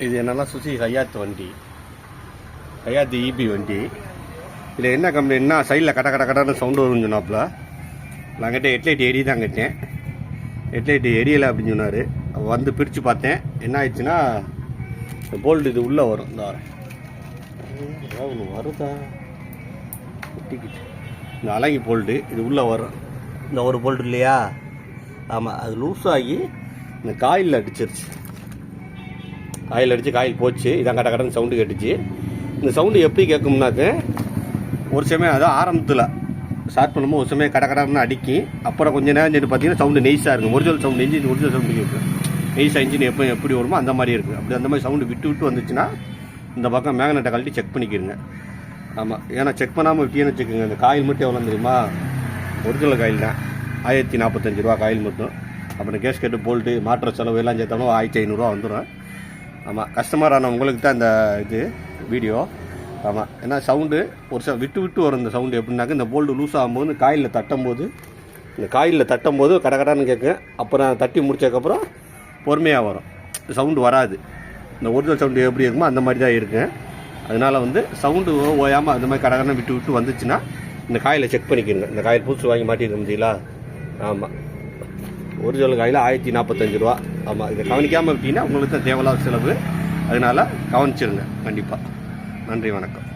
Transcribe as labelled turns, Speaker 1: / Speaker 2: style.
Speaker 1: இது என்னென்னா சுசி? ஹயாத் வண்டி. ஹயாத் இபி வண்டி. இதில் என்ன கம்ப்ளைண்ட்னா சைடில் கட கட கடன்னு சவுண்டு வரும்னு சொன்னாப்புல நாங்கிட்ட ஹெட்லைட் எரி தான் கட்டேன். ஹெட்லைட் எரியலை அப்படின்னு சொன்னார். வந்து பிரித்து பார்த்தேன். என்ன ஆயிடுச்சுன்னா இந்த போல்டு இது உள்ளே வரும். இந்த ஒன்று வருதா? ஒட்டிக்கிட்டு இந்த அலங்கி போல்டு இது உள்ளே வரும். இந்த ஒரு போல்டு இல்லையா? ஆமாம் அது லூஸ் ஆகி இந்த காயில் அடிச்சிருச்சு. காயில் அடித்து காயில் போச்சு. இதான் கட கடன்னு சவுண்டு கேட்டுச்சு. இந்த சவுண்டு எப்படி கேட்கும்னாக்க ஒரு சமயம் அதான் ஆரம்பத்தில் ஸ்டார்ட் பண்ணும்போது ஒரு சமயம் கட கடன்னு அடிக்கி அப்புறம் கொஞ்ச நேரம் சென்று பார்த்தீங்கன்னா சவுண்டு நெய்ஸாக இருக்கும். Original sound engine original sound இருக்கும் நெய்ஸா இன்ஜின் எப்போ எப்படி வருமோ அந்த மாதிரி இருக்குது அப்படி அந்த மாதிரி சவுண்டு விட்டு விட்டு வந்துச்சுன்னா இந்த பக்கம் மேக்னெட்டை கழட்டி செக் பண்ணிக்கிடுங்க. ஆமாம் ஏன்னா செக் பண்ணாமல் விட்டீங்கன்னு வச்சுக்கோங்க. இந்த காயில் மட்டும் எவ்வளோ தெரியுமா? ஒரிஜினல் காயில் தான். ஆயிரத்தி நாற்பத்தஞ்சு ரூபா காயில் மட்டும். அப்புறம் கேஸ்கெட்டு போல்ட்டு மாற்ற செலவு எல்லாம் சேர்த்தாலும் ஆயிரத்தி ஐநூறுரூவா வந்துடும் ஆமாம் கஸ்டமரான உங்களுக்கு தான் இந்த இது வீடியோ ஆமாம் ஏன்னா சவுண்டு ஒரு ச விட்டு விட்டு வரும் இந்த சவுண்டு எப்படின்னாக்க இந்த போல்டு லூஸ் ஆகும்போது இந்த காயிலில் தட்டும்போது இந்த காயிலில் தட்டும்போது கட கடன்னு கேட்கும். அப்புறம் தட்டி முடிச்சதுக்கப்புறம் பொறுமையாக வரும். சவுண்டு வராது. இந்த ஒரிஜினல் சவுண்டு எப்படி இருக்குமோ அந்த மாதிரி தான் இருக்கும். அதனால் வந்து சவுண்டு ஓயாமல் அந்த மாதிரி கடகடனை விட்டு விட்டு வந்துச்சுன்னா இந்த காயில் செக் பண்ணிக்கிறங்க இந்த காயில் புதுசு வாங்கி மாட்டிருக்க முடியல ஆமாம் ஒரிஜினல் காயில் ஆயிரத்தி நாற்பத்தஞ்சு ரூபா. ஆமாம் இதை கவனிக்காமல் விட்டீங்கன்னா உங்களுக்கு தான் தேவையில்லாத செலவு. அதனால் கவனிச்சிருங்க. கண்டிப்பாக நன்றி வணக்கம்.